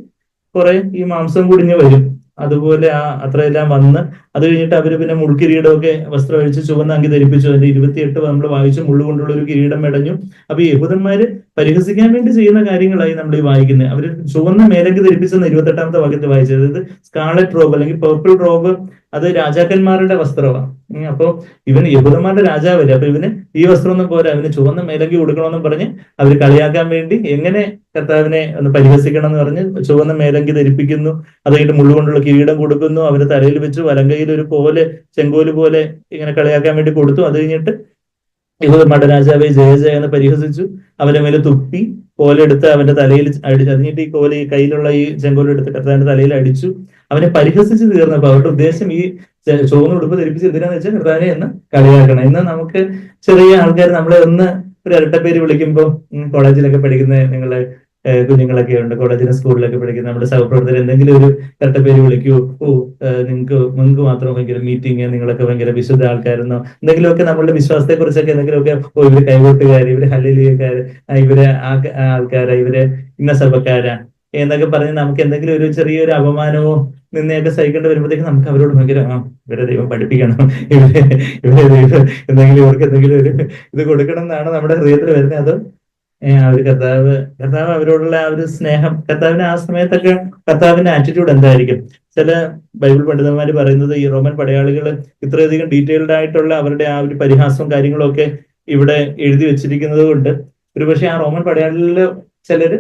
കുറെ ഈ മാംസം കുടിഞ്ഞ് വരും. അതുപോലെ ആ അത്രയെല്ലാം വന്ന് അത് കഴിഞ്ഞിട്ട് അവർ പിന്നെ മുൾക്കിരീടമൊക്കെ വസ്ത്രം അഴിച്ച് ചുവന്ന അങ്കി ധരിപ്പിച്ചു. അതിന്റെ ഇരുപത്തിയെട്ട് നമ്മൾ വായിച്ചു മുള്ളുകൊണ്ടുള്ള ഒരു കിരീടം മെടഞ്ഞു അപ്പൊ യഹൂദന്മാര് പരിഹസിക്കാൻ വേണ്ടി ചെയ്യുന്ന കാര്യങ്ങളായി നമ്മൾ ഈ വായിക്കുന്നത് അവർ ചുവന്ന മേലങ്കി ധരിപ്പിച്ചെന്ന് ഇരുപത്തെട്ടാമത്തെ വാക്യത്തിൽ വായിച്ചത്. അതായത് സ്കാളറ്റ് റോബ് അല്ലെങ്കിൽ പേർപ്പിൾ റോബ് അത് രാജാക്കന്മാരുടെ വസ്ത്രമാണ് അപ്പോ ഇവന് യഹൂദന്മാരുടെ രാജാവല്ലേ? അപ്പൊ ഇവന് ഈ വസ്ത്രമൊന്നും പോരാ. ഇവന് ചുവന്ന മേലങ്കി കൊടുക്കണമെന്നും പറഞ്ഞ് അവർ കളിയാക്കാൻ വേണ്ടി എങ്ങനെ കർത്താവിനെ ഒന്ന് പരിഹസിക്കണം എന്ന് പറഞ്ഞ് ചുവന്ന മേലങ്കി ധരിപ്പിക്കുന്നു. അത് കഴിഞ്ഞിട്ട് മുള്ളുകൊണ്ടുള്ള കിരീടം കൊടുക്കുന്നു. അവർ തലയിൽ വെച്ച് വലങ്കയിൽ ഒരു പോലെ ചെങ്കോൽ പോലെ ഇങ്ങനെ കളിയാക്കാൻ വേണ്ടി കൊടുത്തു. അത് കഴിഞ്ഞിട്ട് യഹൂദന്മാരുടെ രാജാവെ ജയ ജയ എന്ന് പരിഹസിച്ചു. അവന്റെ മേലെ തുപ്പി കോലെടുത്ത് അവന്റെ തലയിൽ അടിച്ചു അതിനിട്ട് ഈ കോല ഈ കയ്യിലുള്ള ഈ ചെങ്കോലെടുത്ത് കർത്താവിന്റെ തലയിൽ അടിച്ചു. അവനെ പരിഹസിച്ച് തീർന്നപ്പോ അവരുടെ ഉദ്ദേശം ഈ ചുവന്ന ഉടുപ്പ് ധരിപ്പിച്ച് എന്തിനാന്ന് വെച്ചാൽ കർത്താവിനെ എന്ന് കളിയാക്കണം. ഇന്ന് നമുക്ക് ചെറിയ ആൾക്കാർ നമ്മളെ ഒന്ന് ഒരു ഇരട്ടപ്പേര് വിളിക്കുമ്പോൾ കോളേജിലൊക്കെ പഠിക്കുന്ന നിങ്ങളെ കുഞ്ഞുങ്ങളൊക്കെ ഉണ്ട്. കോളേജിലും സ്കൂളിലൊക്കെ പഠിക്കുന്ന നമ്മുടെ സഹപ്രവർത്തകർ എന്തെങ്കിലും ഒരു ഇരട്ടപ്പേര് വിളിക്കൂ. ഓ നിങ്ങൾക്ക് നിങ്ങൾക്ക് മാത്രം ഭയങ്കര മീറ്റിംഗ് നിങ്ങളൊക്കെ ഭയങ്കര വിശുദ്ധ ആൾക്കാരെന്നോ എന്തെങ്കിലുമൊക്കെ നമ്മളുടെ വിശ്വാസത്തെ കുറിച്ചൊക്കെ എന്തെങ്കിലുമൊക്കെ ഓ ഇവർ കൈവോട്ടുകാർ ഇവർ ഹല്ലേലിയക്കാര് ഇവർ ആൾക്കാരാ ഇവർ ഇന്ന സഭക്കാരാ എന്നൊക്കെ പറഞ്ഞ് നമുക്ക് എന്തെങ്കിലും ഒരു ചെറിയൊരു അപമാനമോ നിന്നെയൊക്കെ സഹിക്കേണ്ടി വരുമ്പോഴത്തേക്ക് നമുക്ക് അവരോട് ഭയങ്കര ആ ഇവരെ ദൈവം പഠിപ്പിക്കണം. ഇവരെ ഇവരെ ദൈവം എന്തെങ്കിലും ഇവർക്ക് എന്തെങ്കിലും ഒരു ഇത് കൊടുക്കണം എന്നാണ് നമ്മുടെ ഹൃദയത്തിൽ വരുന്നത്. അത് ഒരു കർത്താവ് കർത്താവ് അവരോടുള്ള ആ ഒരു സ്നേഹം കർത്താവിന് ആ സമയത്തൊക്കെ കർത്താവിന്റെ ആറ്റിറ്റ്യൂഡ് എന്തായിരിക്കും? ചില ബൈബിൾ പണ്ഡിതന്മാർ പറയുന്നത് ഈ റോമൻ പടയാളികൾ ഇത്രയധികം ഡീറ്റെയിൽഡ് ആയിട്ടുള്ള അവരുടെ ആ ഒരു പരിഹാസവും കാര്യങ്ങളും ഒക്കെ ഇവിടെ എഴുതി വെച്ചിരിക്കുന്നത് കൊണ്ട് ഒരുപക്ഷെ ആ റോമൻ പടയാളികളിൽ ചിലര്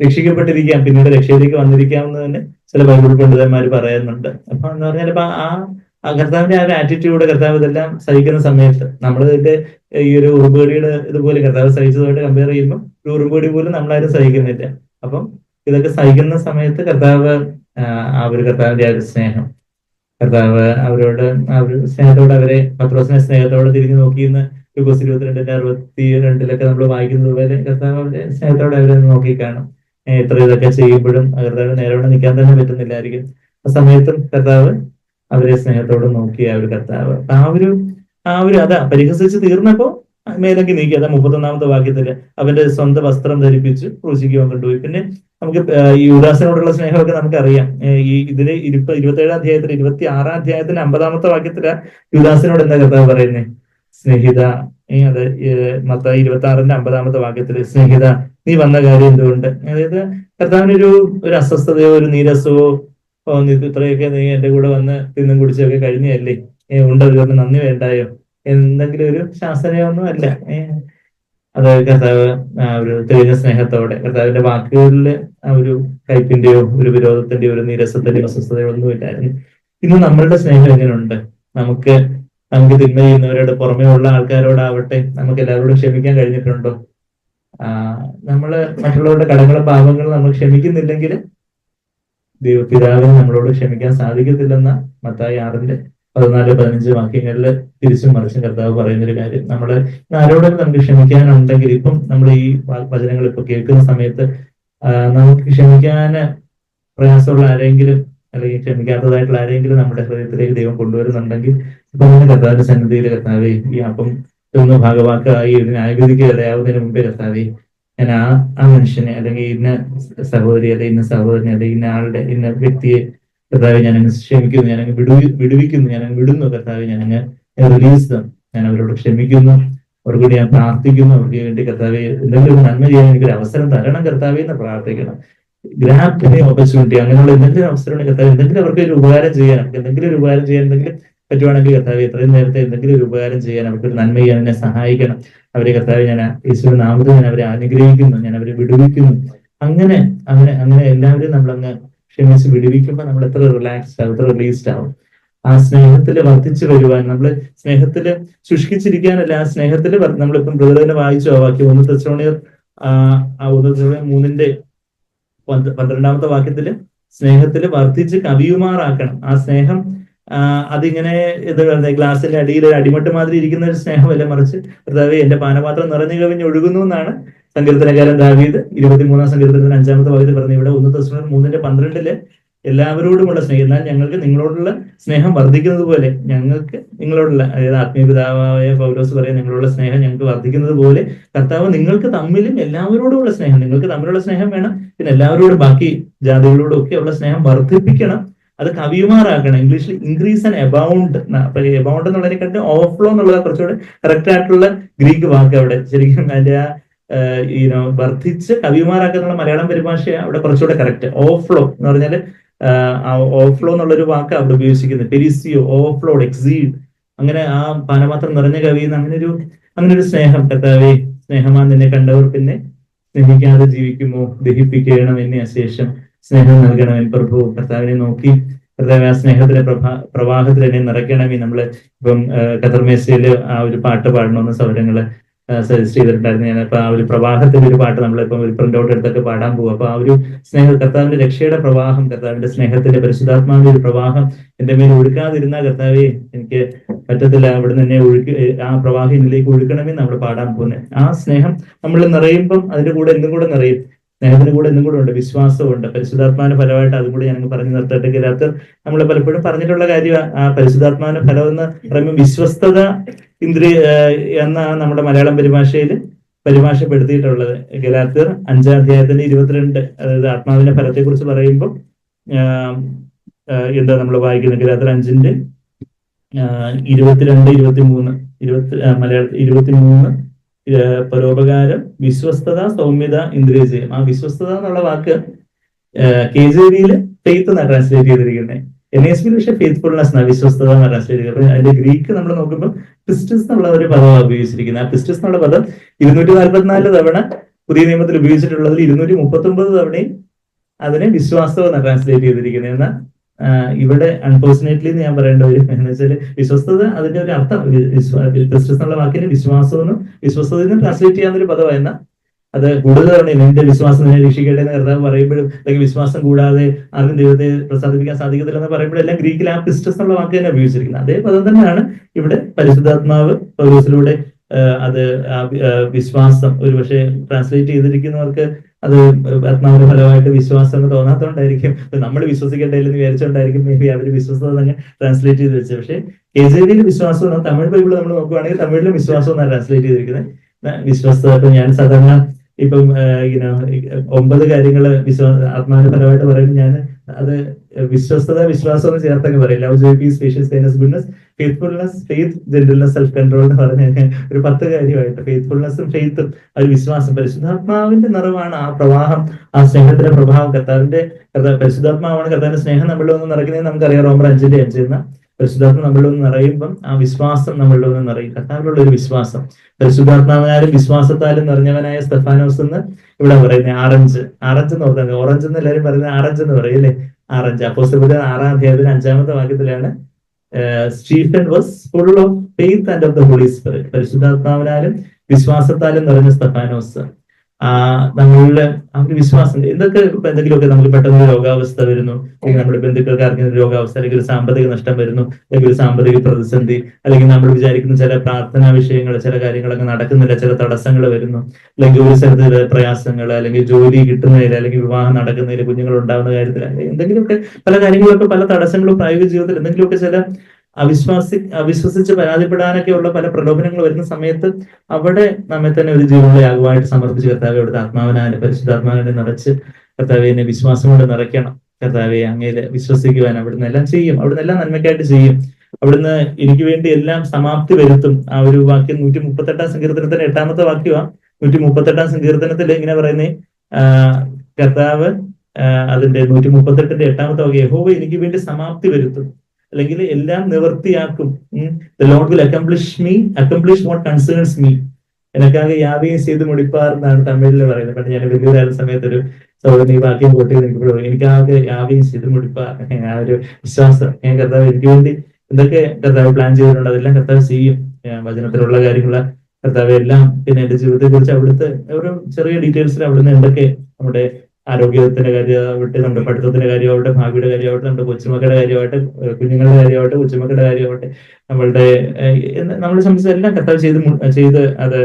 രക്ഷിക്കപ്പെട്ടിരിക്കാം പിന്നീട് രക്ഷയിലേക്ക് വന്നിരിക്കാം എന്ന് തന്നെ ചില ബൈബിൾ പണ്ഡിതന്മാർ പറയുന്നുണ്ട്. അപ്പൊ എന്ന് പറഞ്ഞാൽ ഇപ്പൊ ആ ആ കർത്താവിന്റെ ആ ഒരു ആറ്റിറ്റ്യൂഡ് കർത്താവ് ഇതെല്ലാം സഹിക്കുന്ന സമയത്ത് നമ്മൾ ഇതിന്റെ ഈ ഒരു ഉറുമ്പുകടിയുടെ ഇതുപോലെ കർത്താവ് സഹിച്ചതുമായിട്ട് കമ്പയർ ചെയ്യുമ്പോൾ ഒരു ഉറുമ്പുകടി പോലും നമ്മളാരും സഹിക്കുന്നില്ല. അപ്പം ഇതൊക്കെ സഹിക്കുന്ന സമയത്ത് കർത്താവ് ആ, ഒരു കർത്താവിന്റെ ആ ഒരു സ്നേഹം. കർത്താവ് അവരോട് ആ ഒരു സ്നേഹത്തോടെ അവരെ പത്രോസിനെ സ്നേഹത്തോടെ തിരിഞ്ഞു നോക്കിയെന്ന് ലുക്കോസ് ഇരുപത്തിരണ്ടിന്റെ അറുപത്തി രണ്ടിലൊക്കെ നമ്മൾ വായിക്കുന്നത് പോലെ കർത്താവ് അവരെ സ്നേഹത്തോടെ അവരെ നോക്കി കാണും. ഏ, എത്ര ഇതൊക്കെ ചെയ്യുമ്പോഴും കർത്താവ് നേരോടെ നിൽക്കാൻ തന്നെ പറ്റുന്നില്ലായിരിക്കും. ആ സമയത്തും കർത്താവ് അവരെ സ്നേഹത്തോടെ നോക്കിയ ഒരു കർത്താവ്. ആ ഒരു ആ ഒരു അതാ പരിഹസിച്ച് തീർന്നപ്പോ മേലേക്ക് നീക്കി. അതാ മുപ്പത്തൊന്നാമത്തെ വാക്യത്തിൽ അവന്റെ സ്വന്തം വസ്ത്രം ധരിപ്പിച്ച് ക്രൂശിക്കുവാൻ കൊണ്ടുപോയി. പിന്നെ നമുക്ക് ഈ ഉദാസനോടുള്ള സ്നേഹമൊക്കെ നമുക്കറിയാം. ഈ ഇതിൽ ഇരുപ ഇരുപത്തേഴാം അധ്യായത്തിൽ ഇരുപത്തി ആറാം അധ്യായത്തിൽ അമ്പതാമത്തെ വാക്യത്തിലാ യുദാസനോട് എന്താ കർത്താവ് പറയുന്നേ? സ്നേഹിത അത് മത്ത ഇരുപത്തി ആറിന്റെ അമ്പതാമത്തെ വാക്യത്തിൽ സ്നേഹിത നീ വന്ന കാര്യം എന്തുകൊണ്ട്? അതായത് കർത്താവിനൊരു ഒരു അസ്വസ്ഥതയോ ഒരു നീരസമോ ഓ നീ ഇത്രയൊക്കെ നീ എന്റെ കൂടെ വന്ന് തിന്നും കുടിച്ചൊക്കെ കഴിഞ്ഞല്ലേ ഉണ്ടതുകൊണ്ട് നന്ദി വേണ്ടായോ? എന്തെങ്കിലും ഒരു ശാസനയൊന്നും അല്ല. അത് കർത്താവ് ഒരു തെളിഞ്ഞ സ്നേഹത്തോടെ കർത്താവിന്റെ വാക്കുകളിൽ ആ ഒരു കയ്പിന്റെയോ ഒരു വിരോധത്തിന്റെയോ ഒരു നീരസത്തിന്റെയോ അസ്വസ്ഥതയോ ഒന്നും ഇല്ലായിരുന്നു ഇന്ന് നമ്മളുടെ സ്നേഹം എങ്ങനെയുണ്ട്? നമുക്ക് നമുക്ക് തിന്മ ചെയ്യുന്നവരോട് പുറമേ ഉള്ള ആൾക്കാരോടാവട്ടെ നമുക്ക് എല്ലാവരോടും ക്ഷമിക്കാൻ കഴിഞ്ഞിട്ടുണ്ടോ? ആ നമ്മൾ മറ്റുള്ളവരുടെ കടങ്ങളും പാപങ്ങളും നമ്മൾ ക്ഷമിക്കുന്നില്ലെങ്കിൽ ദൈവപിതാവിന് നമ്മളോട് ക്ഷമിക്കാൻ സാധിക്കത്തില്ലെന്ന മത്തായി ആറിന്റെ പതിനാല് പതിനഞ്ച് വാക്യങ്ങളിൽ തിരിച്ചും മറിച്ചും കർത്താവ് പറയുന്ന ഒരു കാര്യം. നമ്മൾ ആരോടും നമുക്ക് ക്ഷമിക്കാനുണ്ടെങ്കിൽ ഇപ്പം നമ്മൾ ഈ വചനങ്ങൾ ഇപ്പൊ കേൾക്കുന്ന സമയത്ത് നമുക്ക് ക്ഷമിക്കാൻ പ്രയാസമുള്ള ആരെങ്കിലും അല്ലെങ്കിൽ ക്ഷമിക്കാത്തതായിട്ടുള്ള ആരെങ്കിലും നമ്മുടെ ഹൃദയത്തിലേക്ക് ദൈവം കൊണ്ടുവരുന്നുണ്ടെങ്കിൽ തന്നെ കർത്താവിന്റെ സന്നിധിയിൽ കർത്താവേ ഈ അപ്പം ഒന്ന് ഭാഗവാക്കായി ഒരു ന്യായവിധിക്ക് ഇടയാവുന്നതിന് മുമ്പേ കർത്താവേ ഞാൻ ആ ആ മനുഷ്യനെ അല്ലെങ്കിൽ ഇന്ന സഹോദരി അല്ലെങ്കിൽ ഇന്ന സഹോദരനെ അല്ലെങ്കിൽ ഇന്ന ആളുടെ ഇന്ന വ്യക്തിയെ കർത്താവെ ഞാൻ അങ്ങ് ക്ഷമിക്കുന്നു ഞാൻ വിടുവി വിടുവിക്കുന്നു ഞാൻ വിടുന്നു കർത്താവെ ഞാൻ അങ്ങ് റിലീസ് ഞാൻ അവരോട് ക്ഷമിക്കുന്നു. അവർക്ക് വേണ്ടി ഞാൻ പ്രാർത്ഥിക്കുന്നു. അവർക്ക് വേണ്ടി കർത്താവെ എന്തെങ്കിലും നന്മ ചെയ്യാൻ എനിക്കൊരു അവസരം തരണം കർത്താവെ എന്ന് പ്രാർത്ഥിക്കണം. എനി ഓപ്പർച്യൂണിറ്റി അങ്ങനെയുള്ള എന്തെങ്കിലും അവസരമാണ് കർത്താവ് എന്തെങ്കിലും അവർക്ക് ഒരു ഉപകാരം ചെയ്യാൻ എന്തെങ്കിലും ഒരു ഉപകാരം ചെയ്യാൻ എന്തെങ്കിലും പറ്റുവാണെങ്കിൽ കർത്താവ് എത്രയും നേരത്തെ എന്തെങ്കിലും ഒരു ഉപകാരം ചെയ്യാൻ അവർക്ക് ഒരു നന്മ ചെയ്യാൻ എന്നെ സഹായിക്കണം. അവരെ കർത്താവ് ഞാൻ ഈശ്വര നാമത്തിൽ ഞാൻ അവരെ അനുഗ്രഹിക്കുന്നു ഞാൻ അവരെ വിടുവിക്കുന്നു. അങ്ങനെ അങ്ങനെ അങ്ങനെ എല്ലാവരും നമ്മളങ്ങ് ക്ഷമിച്ച് വിടുവിക്കുമ്പോൾ നമ്മൾ എത്ര റിലാക്സ് ആവും എത്ര റിലീസ്ഡ് ആവും. ആ സ്നേഹത്തിൽ വർദ്ധിച്ചു വരുവാൻ നമ്മൾ സ്നേഹത്തിൽ ശുഷ്കിച്ചിരിക്കാനല്ല ആ സ്നേഹത്തിൽ നമ്മളിപ്പം ബ്രദറിനെ വായിച്ചു ആ വാക്യം ഒന്ന് തെച്ചോണിയർ ഒന്ന് തെച്ചോണിയർ മൂന്നിന്റെ പന്ത് പന്ത്രണ്ടാമത്തെ വാക്യത്തിൽ സ്നേഹത്തിൽ വർദ്ധിച്ച് കവിയുമാറാക്കണം. ആ സ്നേഹം അതിങ്ങനെ ഇത് ഗ്ലാസിന്റെ അടിയിൽ അടിമട്ട് മാതിരി ഇരിക്കുന്ന ഒരു സ്നേഹമല്ല മറിച്ച്? കർത്താവ് എന്റെ പാനപാത്രം നിറഞ്ഞു കവിഞ്ഞ് ഒഴുകുന്നു എന്നാണ് സങ്കീർത്തനകാരൻ ദാവീദ് ഇരുപത്തിമൂന്നാം സങ്കീർത്തനത്തിന് അഞ്ചാമത്തെ ഭാഗത്ത് പറഞ്ഞു ഇവിടെ ഒന്ന് ദശമം മൂന്നിന്റെ പന്ത്രണ്ടിൽ എല്ലാവരോടുമുള്ള സ്നേഹം എന്നാൽ ഞങ്ങൾക്ക് നിങ്ങളോടുള്ള സ്നേഹം വർദ്ധിക്കുന്നത് പോലെ ഞങ്ങൾക്ക് നിങ്ങളോടുള്ള അതായത് ആത്മീയ പിതാവായ പൗലോസ് പറയാൻ നിങ്ങളോടുള്ള സ്നേഹം ഞങ്ങൾക്ക് വർദ്ധിക്കുന്നത് പോലെ കർത്താവ് നിങ്ങൾക്ക് തമ്മിലും എല്ലാവരോടുമുള്ള സ്നേഹം നിങ്ങൾക്ക് തമ്മിലുള്ള സ്നേഹം വേണം പിന്നെ എല്ലാവരോടും ബാക്കി ജാതികളോടും ഒക്കെ ഉള്ള സ്നേഹം വർദ്ധിപ്പിക്കണം. അത് കവിയുമാറാക്കണം ഇംഗ്ലീഷിൽ ഇൻക്രീസ് ആൻഡ് എബൗണ്ട് എബൗണ്ട് എന്നുള്ളതിനെക്കാട്ടും ഓഫ്ലോ എന്നുള്ളത് കുറച്ചുകൂടെ കറക്റ്റ് ആയിട്ടുള്ള ഗ്രീക്ക് വാക്ക് അവിടെ. ശരിക്കും അതിന്റെ ആ ഈനോ വർദ്ധിച്ച് കവിയുമാറാക്കുന്നുള്ള മലയാളം പരിഭാഷ അവിടെ കുറച്ചുകൂടെ കറക്റ്റ് ഓഫ്ലോ എന്ന് പറഞ്ഞാൽ ഓഫ്ലോ എന്നുള്ളൊരു വാക്ക് അവിടെ ഉപയോഗിച്ചിരിക്കുന്നത് പെരിസിയോ ഓവർഫ്ലോഡ് എക്സീഡ് അങ്ങനെ ആ പാനപാത്രം നിറഞ്ഞ കവിയുന്ന അങ്ങനെ ഒരു അങ്ങനെ ഒരു സ്നേഹം. കർത്താവേ സ്നേഹമാ നിന്നെ കണ്ടവർ പിന്നെ സ്നേഹിക്കാതെ ജീവിക്കുമോ? ദഹിപ്പിക്കണം എന്നെ അശേഷം സ്നേഹം നൽകണമേ. പ്രഭു കർത്താവിനെ നോക്കി. കർത്താവ് ആ സ്നേഹത്തിന്റെ പ്രഭാ പ്രവാഹത്തിൽ എന്നെ നിറയ്ക്കണമേ. നമ്മൾ ഇപ്പം കതർമേശയിൽ ആ ഒരു പാട്ട് പാടണമെന്ന് സൗരങ്ങൾ സജസ്റ്റ് ചെയ്തിട്ടുണ്ടായിരുന്നു. ഞാൻ അപ്പൊ ആ ഒരു പ്രവാഹത്തിന്റെ ഒരു പാട്ട് നമ്മളിപ്പം ഒരു പ്രിന്റ് ഔട്ട് എടുത്തൊക്കെ പാടാൻ പോകും അപ്പൊ ആ ഒരു സ്നേഹ കർത്താവിന്റെ രക്ഷയുടെ പ്രവാഹം കർത്താവിന്റെ സ്നേഹത്തിന്റെ പരിശുദ്ധാത്മാവിന്റെ ഒരു പ്രവാഹം എന്റെ മേൽ ഒഴുക്കാതിരുന്ന കർത്താവെ എനിക്ക് പറ്റത്തില്ല. അവിടെ നിന്ന് ഒഴുക്കി ആ പ്രവാഹം എന്നിലേക്ക് ഒഴുക്കണമെന്ന് നമ്മൾ പാടാൻ പോകുന്നത് ആ സ്നേഹം നമ്മൾ നിറയുമ്പം അതിന്റെ കൂടെ എന്തും കൂടെ നിറയും. സ്നേഹത്തിന് കൂടെ ഇന്നും കൂടെ ഉണ്ട് വിശ്വാസമുണ്ട് പരിശുദ്ധാത്മാവിന്റെ ഫലമായിട്ട് അതും കൂടി ഞങ്ങൾക്ക് പറഞ്ഞു നിർത്തട്ടെ. ഇതിനകത്ത് നമ്മൾ പലപ്പോഴും പറഞ്ഞിട്ടുള്ള കാര്യം ആ പരിശുദ്ധാത്മാവിന്റെ ഫലം എന്ന് പറയുമ്പോൾ വിശ്വസ്തത ഇന്ദ്രിയ എന്നാണ് നമ്മുടെ മലയാളം പരിഭാഷയിൽ പരിഭാഷപ്പെടുത്തിയിട്ടുള്ളത്. ഗലാത്തർ അഞ്ചാം അധ്യായത്തിന്റെ ഇരുപത്തിരണ്ട് അതായത് ആത്മാവിന്റെ ഫലത്തെ കുറിച്ച് പറയുമ്പോൾ എന്താ നമ്മൾ വായിക്കുന്നത്? ഗലാത്തർ അഞ്ചിന്റെ ഇരുപത്തിരണ്ട് ഇരുപത്തി മൂന്ന് ഇരുപത്തി മലയാള ഇരുപത്തി മൂന്ന് പരോപകാരം വിശ്വസ്തത സൗമ്യത ഇന്ദ്രിയജയം ആ വിശ്വസ്തത എന്നുള്ള വാക്ക് കെ ജെ വിയിൽ ഫെയ്ത്ത് എന്നാണ് ട്രാൻസ്ലേറ്റ് ചെയ്തിരിക്കുന്നത് എൻ എസ് ബിയിൽ പക്ഷേ ഫെയ്ത്ത്ഫുൾനെസ് എന്നാണ് വിശ്വസ്തത എന്ന് ട്രാൻസ്ലേറ്റ് ചെയ്തത് അതിന്റെ ഗ്രീക്ക് നമ്മൾ നോക്കുമ്പോൾ പിസ്റ്റസ് എന്നുള്ള ഒരു പദമാണ് ഉപയോഗിച്ചിരിക്കുന്നത് ആ പിസ്റ്റസ് എന്നുള്ള പദം ഇരുന്നൂറ്റി നാൽപ്പത്തിനാല് തവണ പുതിയ നിയമത്തിൽ ഉപയോഗിച്ചിട്ടുള്ളതിൽ ഇരുന്നൂറ്റി മുപ്പത്തി ഒമ്പത് തവണയും അതിനെ വിശ്വാസം എന്ന് ട്രാൻസ്ലേറ്റ് ചെയ്തിരിക്കുന്നത് എന്നാൽ ഇവിടെ അൺഫോർച്ചുനേറ്റ്ലി ഞാൻ പറയേണ്ട ഒരു എന്ന് വെച്ചാൽ വിശ്വസ്തത അതിന്റെ ഒരു അർത്ഥം. ക്രിസ്റ്റസ് എന്നുള്ള വാക്കിന് വിശ്വാസം എന്നും വിശ്വസ്തത എന്ന് ട്രാൻസ്ലേറ്റ് ചെയ്യാൻ ഒരു പദമായിരുന്ന അത് കൂടുതൽ തവണ നിന്റെ വിശ്വാസം നിന്നെ രക്ഷിക്കട്ടെ എന്ന് കർത്താവ് പറയുമ്പോഴും അല്ലെങ്കിൽ വിശ്വാസം കൂടാതെ ആർക്കും ദൈവത്തെ പ്രസാദിപ്പിക്കാൻ സാധിക്കത്തില്ല എന്ന് പറയുമ്പോഴെല്ലാം ഗ്രീക്കിൽ ആ ക്രിസ്റ്റസ് എന്നുള്ള വാക്ക് തന്നെ ഉപയോഗിച്ചിരിക്കുന്നത്. അതേ പദം തന്നെയാണ് ഇവിടെ പരിശുദ്ധാത്മാവ് പൗലോസിലൂടെ അത് വിശ്വാസം ഒരു പക്ഷേ ട്രാൻസ്ലേറ്റ് ചെയ്തിരിക്കുന്നവർക്ക് അത് ആത്മാവിന്റെ ഫലമായിട്ട് വിശ്വാസം എന്ന് തോന്നാത്തോണ്ടായിരിക്കും. നമ്മൾ വിശ്വസിക്കട്ടെ എന്ന് വിചാരിച്ചോണ്ടായിരിക്കും മേ ബി അവർ വിശ്വസത തന്നെ ട്രാൻസ്ലേറ്റ് ചെയ്ത് വെച്ചത്. പക്ഷേ കെ ജെ വിശ്വാസം എന്ന തമിഴ് ബൈബിൾ നമ്മൾ നോക്കുകയാണെങ്കിൽ തമിഴിലും വിശ്വാസം എന്നാണ് ട്രാൻസ്ലേറ്റ് ചെയ്തിരിക്കുന്നത്. വിശ്വാസത ഇപ്പൊ ഞാൻ സാധാരണ ഇപ്പം ഇങ്ങനെ ഒമ്പത് കാര്യങ്ങൾ വിശ്വാസ ആത്മാനപരമായിട്ട് പറയുമ്പോൾ ഞാൻ അത് വിശ്വസ്തത വിശ്വാസം എന്ന് ചേർത്തൊക്കെ പറയും. Love joy peace spacious kindness goodness faithfulness faith gentleness self control എന്ന് പറഞ്ഞ ഒരു പത്ത് കാര്യമായിട്ട് ഫെയ്ത്ത്ഫുൾനെസ്സും ഫെയ്ത്തും ഒരു വിശ്വാസം. പരിശുദ്ധാത്മാവിന്റെ നിറവാണ് ആ പ്രവാഹം ആ സ്നേഹത്തിന്റെ പ്രഭാവം കർത്താവിന്റെ പരിശുദ്ധാത്മാവാണ് കർത്താവിന്റെ സ്നേഹം നമ്മളിൽ ഒന്ന് നിറയ്ക്കുന്നത് നമുക്കറിയാം. റോമർ അഞ്ചിന്റെ അഞ്ചെന്ന പരിശുദ്ധാത്മ നമ്മളിൽ ഒന്ന് നിറയുമ്പം ആ വിശ്വാസം നമ്മളിൽ ഒന്ന് നിറയും. കർത്താവിലുള്ള ഒരു വിശ്വാസം. പരിശുദ്ധാത്മാവിനാലും വിശ്വാസത്താലും നിറഞ്ഞവനായ സ്തെഫാനോസ് എന്ന് ഇവിടെ പറയുന്നത് ആറഞ്ച്. ആറഞ്ച് എന്ന് പറഞ്ഞത് ഓറഞ്ച് എന്ന് എല്ലാവരും പറയുന്നത് ആറഞ്ച് എന്ന് പറയും അല്ലേ? ആറഞ്ച്. അപ്പോ ആറാം അധ്യായത്തിൽ അഞ്ചാമത്തെ വാക്യത്തിലാണ് Stephen was full of faith and of the Holy Spirit പരിശുദ്ധാത്മാവിനാലും വിശ്വാസത്താലും നിറഞ്ഞ സ്തഫാനോസ് നമ്മളുടെ ആ ഒരു വിശ്വാസം എന്തൊക്കെ എന്തെങ്കിലുമൊക്കെ നമുക്ക് പെട്ടെന്ന് രോഗാവസ്ഥ വരുന്നു അല്ലെങ്കിൽ നമ്മുടെ ബന്ധുക്കൾക്ക് ആർക്കും രോഗാവസ്ഥ അല്ലെങ്കിൽ ഒരു സാമ്പത്തിക നഷ്ടം വരുന്നു അല്ലെങ്കിൽ ഒരു സാമ്പത്തിക പ്രതിസന്ധി അല്ലെങ്കിൽ നമ്മൾ വിചാരിക്കുന്ന ചില പ്രാർത്ഥനാ വിഷയങ്ങൾ ചില കാര്യങ്ങളൊക്കെ നടക്കുന്നില്ല ചില തടസ്സങ്ങൾ വരുന്നു അല്ലെങ്കിൽ ഒരു സ്ഥലത്ത് പ്രയാസങ്ങൾ അല്ലെങ്കിൽ ജോലി കിട്ടുന്നതിൽ അല്ലെങ്കിൽ വിവാഹം നടക്കുന്നതിൽ കുഞ്ഞുങ്ങൾ ഉണ്ടാകുന്ന കാര്യത്തിൽ എന്തെങ്കിലുമൊക്കെ പല കാര്യങ്ങളൊക്കെ പല തടസ്സങ്ങളും പ്രായോഗിക ജീവിതത്തിൽ എന്തെങ്കിലുമൊക്കെ ചില അവിശ്വാസി അവിശ്വസിച്ച് പരാതിപ്പെടാനൊക്കെ ഉള്ള പല പ്രലോഭനങ്ങൾ വരുന്ന സമയത്ത് അവിടെ നമ്മെ തന്നെ ഒരു ജീവനുള്ള യാഗമായിട്ട് സമർപ്പിച്ച് കർത്താവെ അവിടുത്തെ ആത്മാവിനാല് പരിശുദ്ധാത്മാവിനെ നിറച്ച് കർത്താവിനെ വിശ്വാസം കൊണ്ട് നിറയ്ക്കണം. കർത്താവെ അങ്ങയിൽ വിശ്വസിക്കുവാൻ അവിടുന്ന് എല്ലാം ചെയ്യും. അവിടുന്ന് എല്ലാം നന്മയ്ക്കായിട്ട് ചെയ്യും. അവിടുന്ന് എനിക്ക് വേണ്ടി എല്ലാം സമാപ്തി വരുത്തും. ആ ഒരു വാക്യം നൂറ്റി മുപ്പത്തെട്ടാം സങ്കീർത്തനത്തിന്റെ എട്ടാമത്തെ വാക്യമാണ് നൂറ്റി മുപ്പത്തെട്ടാം സങ്കീർത്തനത്തിൽ ഇങ്ങനെ പറയുന്നേ കർത്താവ് അതിന്റെ നൂറ്റി മുപ്പത്തെട്ടിന്റെ എട്ടാമത്തെ വാക്യം യഹോവ എനിക്ക് വേണ്ടി സമാപ്തി വരുത്തും. അല്ലെങ്കിൽ എല്ലാം നിവർത്തിയാക്കും. Lord will accomplish me accomplish what concerns me എനക്കാകെ യാവയും ചെയ്ത് മുടിപ്പാർ എന്നാണ് തമിഴിൽ പറയുന്നത്. പണ്ട് ഞാൻ വലിയതായ സമയത്ത് ഒരു സൗദി വാക്യം കൂട്ടി നിൽക്കുമ്പോഴും എനിക്കാകെ യാവയും ചെയ്ത് മുടിപ്പാർ ആ ഒരു വിശ്വാസം. ഞാൻ കർത്താവ് എനിക്ക് വേണ്ടി എന്തൊക്കെ കർത്താവ് പ്ലാൻ ചെയ്തിട്ടുണ്ട് അതെല്ലാം കർത്താവ് ചെയ്യും. വചനത്തിലുള്ള കാര്യങ്ങളെ കർത്താവ് എല്ലാം പിന്നെ എന്റെ ജീവിതത്തെ കുറിച്ച് അവിടുത്തെ ഒരു ചെറിയ ഡീറ്റെയിൽസിൽ അവിടുന്ന് എന്തൊക്കെ നമ്മുടെ ആരോഗ്യത്തിന്റെ കാര്യമാവട്ടെ നമ്മുടെ പഠിത്തത്തിന്റെ കാര്യമാവട്ടെ ഭാവിയുടെ കാര്യമാവട്ടെ നമ്മുടെ കൊച്ചുമക്കളുടെ കാര്യമാവട്ടെ കുഞ്ഞുങ്ങളുടെ കാര്യമാവട്ടെ കൊച്ചുമക്കളുടെ കാര്യമാവട്ടെ നമ്മളുടെ നമ്മളെ സംബന്ധിച്ച് എല്ലാം കർത്താവ് ചെയ്ത് ചെയ്ത് അത്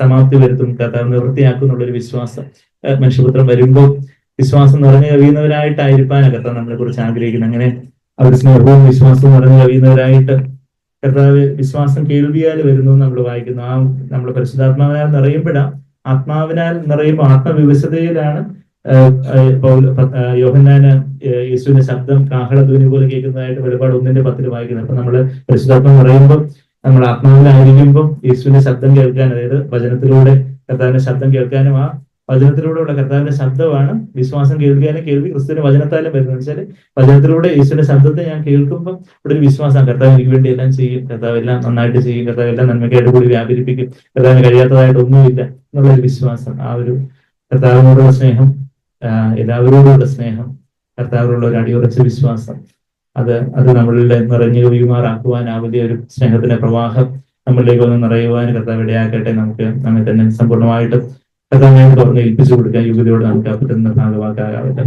സമാപ്തി വരുത്തും കർത്താവ് നിവൃത്തിയാക്കും എന്നുള്ളൊരു വിശ്വാസം മനുഷ്യപുത്രം വരുമ്പോൾ വിശ്വാസം നിറഞ്ഞു കവിയുന്നവരായിട്ടായിരിക്കാനാണ് കർത്താവ് നമ്മളെ കുറിച്ച് ആഗ്രഹിക്കുന്നത് അങ്ങനെ അവർ സ്നേഹവും വിശ്വാസവും നിറഞ്ഞു കവിയുന്നവരായിട്ട് കർത്താവ് വിശ്വാസം കേൾവിയാൽ വരുന്നു നമ്മൾ വായിക്കുന്നു. ആ നമ്മൾ പരിശുദ്ധാത്മാവിനാൽ നിറയുമ്പോഴാണ് ആത്മാവിനാൽ നിറയുമ്പോൾ ആത്മവിവശതയിലാണ് യോഹന്നാന് യേശുവിന്റെ ശബ്ദം കാഹളധ്വനി പോലെ കേൾക്കുന്നതായിട്ട് വെളിപാട് ഒന്നിന്റെ പത്തിൽ വായിക്കുന്നത് അപ്പൊ നമ്മൾ പരിശുദ്ധാത്മ പറയുമ്പോൾ നമ്മൾ ആത്മാവിലായിരിക്കുമ്പോൾ യേശുവിന്റെ ശബ്ദം കേൾക്കാൻ അതായത് വചനത്തിലൂടെ കർത്താവിന്റെ ശബ്ദം കേൾക്കാനും ആ വചനത്തിലൂടെയുള്ള കർത്താവിന്റെ ശബ്ദമാണ് വിശ്വാസം കേൾക്കാനും കേൾവി ക്രിസ്തുവിന്റെ വചനത്താലും വരുന്നത്. വെച്ചാൽ വചനത്തിലൂടെ യേശുവിന്റെ ശബ്ദത്തെ ഞാൻ കേൾക്കുമ്പോൾ ഇവിടെ ഒരു വിശ്വാസം കർത്താവ് എനിക്ക് വേണ്ടി എല്ലാം ചെയ്യും. കർത്താവ് എല്ലാം നന്നായിട്ട് ചെയ്യും. കർത്താവ് എല്ലാം നന്മയ്ക്കായിട്ട് കൂടി വ്യാപരിപ്പിക്കും. കർത്താവിന് കഴിയാത്തതായിട്ട് ഒന്നുമില്ല. എന്നുള്ള ഒരു വിശ്വാസം ആ ഒരു കർത്താവിനോടുള്ള സ്നേഹം എല്ലാവരോടുള്ള സ്നേഹം കർത്താവിനുള്ള ഒരു അടിയുറച്ച വിശ്വാസം അത് അത് നമ്മളുടെ നിറഞ്ഞു കവിയുമാറാക്കുവാൻ വലിയ ഒരു സ്നേഹത്തിന്റെ പ്രവാഹം നമ്മളിലേക്ക് ഒന്ന് നിറയുവാൻ കർത്താവ് ഇടയാക്കട്ടെ നമുക്ക് നമ്മെ തന്നെ സമ്പൂർണമായിട്ടും കർത്താവിനെ തുറന്ന് ഏൽപ്പിച്ചു കൊടുക്കാൻ യോഗ്യതയോട് നമുക്ക് പറ്റുന്ന ഭാഗമാക്കാനാവട്ടെ